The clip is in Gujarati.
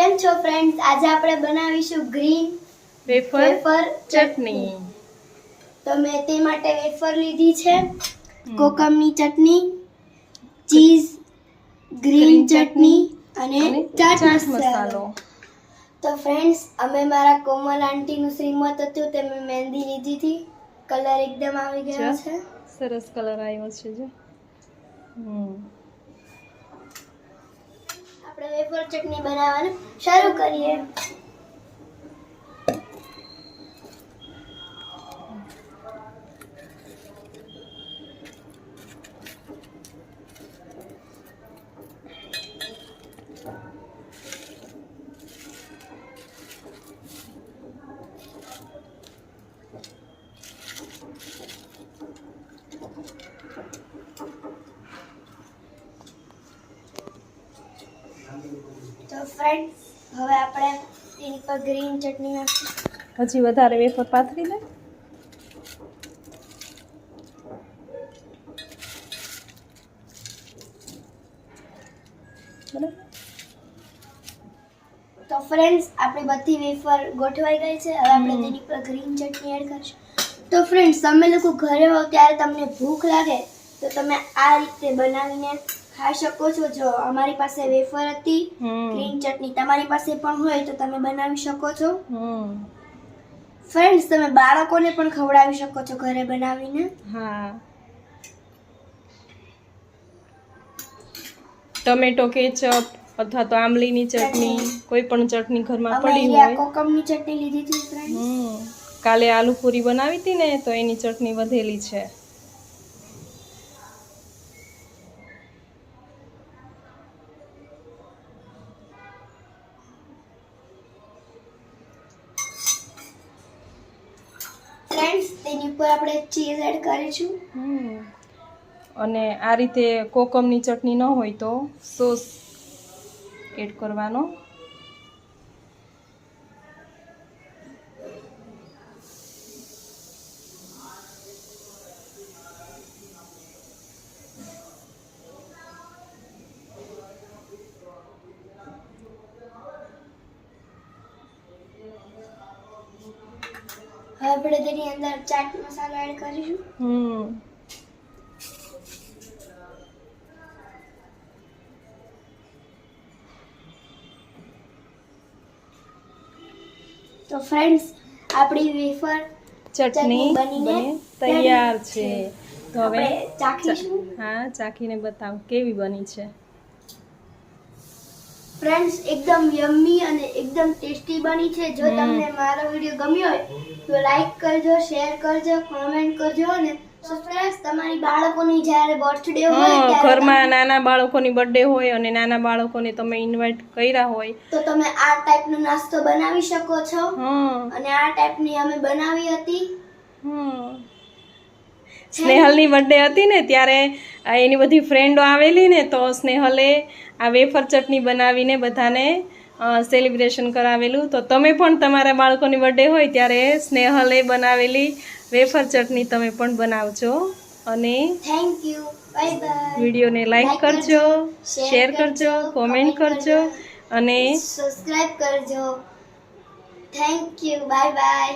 કેમ છો ફ્રેન્ડ્સ આજે આપણે બનાવીશું ગ્રીન વેફર ચટણી. તો મેં તે માટે વેફર લીધી છે. કોકમની ચટણી ચીઝ ગ્રીન ચટણી અને ચાટ મસાલો. તો ફ્રેન્ડ્સ અમે મારા કોમલ આંટીનું શ્રીમત હતું તે મેં મહેંદી લીધી હતી. કલર એકદમ આવી ગયો છે. સરસ કલર આવ્યો છે જો. હમ. આપણે વેફર ચટણી બનાવવાનું શરૂ કરીએ. તો ફ્રેન્ડ્સ હવે આપણે એની પર ગ્રીન ચટણી નાખીશું. હજી વધારે વેફર પાથરી દે. તો ફ્રેન્ડ્સ આપણી બધી વેફર ગોઠવાઈ ગઈ છે. હવે આપણે તેની પર ગ્રીન ચટણી એડ કરીશું. તો ફ્રેન્ડ્સ તમે લોકો ઘરે હો ત્યારે તમને ભૂખ લાગે તો તમે આ રીતે બનાવીને ખાઈ શકો છો. જો અમારી પાસે વેફર હતી ગ્રીન ચટણી તમારી પાસે પણ હોય તો તમે બનાવી શકો છો. ફ્રેન્ડ્સ તમે બાળકોને પણ ખવડાવી શકો છો ઘરે બનાવીને. હા. ટમેટો કેચઅપ અથવા તો આમલીની ચટણી કોઈ પણ ચટણી ઘરમાં પડી હોય. કોકમની ચટણી લીધી હતી ફ્રેન્ડ્સ. હમ. કાલે આલુ પૂરી બનાવી હતી ને તો એની ચટણી વધેલી છે. ફ્રેન્ડ્સ તેની ઉપર આપણે ચીઝ એડ કરીશું. અને આ રીતે કોકમની ચટણી ન હોય તો સોસ એડ કરવાનો. હવે આપણે તેની અંદર ચાટ મસાલો એડ કરીશું. હમ. તો ફ્રેન્ડ્સ આપણી વેફર ચટણી બનીને તૈયાર છે. તો હવે ચાખીશું. હા ચાખીને બતાવ કેવી બની છે. ફ્રેન્ડ્સ એકદમ યમ્મી અને એકદમ ટેસ્ટી બની છે. જો તમને મારો વીડિયો ગમ્યો હોય તો લાઈક કરજો શેર કરજો કોમેન્ટ કરજો અને સબસ્ક્રાઇબ તમારી બાળકોની જ્યારે બર્થડે હોય ઘરમાં નાના બાળકોની બર્થડે હોય અને નાના બાળકોને તમે ઇન્વાઇટ કર્યા હોય. તો તમે આ ટાઈપનો નાસ્તો બનાવી શકો છો. અને આ ટાઈપની અમે બનાવી હતી. સ્નેહલની બર્થડે હતી ને ત્યારે આ એની બધી ફ્રેન્ડો આવેલી ને તો સ્નેહલે આ વેફર ચટણી બનાવીને બધાને સેલિબ્રેશન કરાવેલું. તો તમે પણ તમારા બાળકોની બર્થડે હોય ત્યારે સ્નેહલે બનાવેલી વેફર ચટણી તમે પણ બનાવજો અને થેન્ક યુ વિડીયોને લાઈક કરજો શેર કરજો, કરજો કોમેન્ટ કરજો અને સબસ્ક્રાઈબ કરજો. Thank you bye bye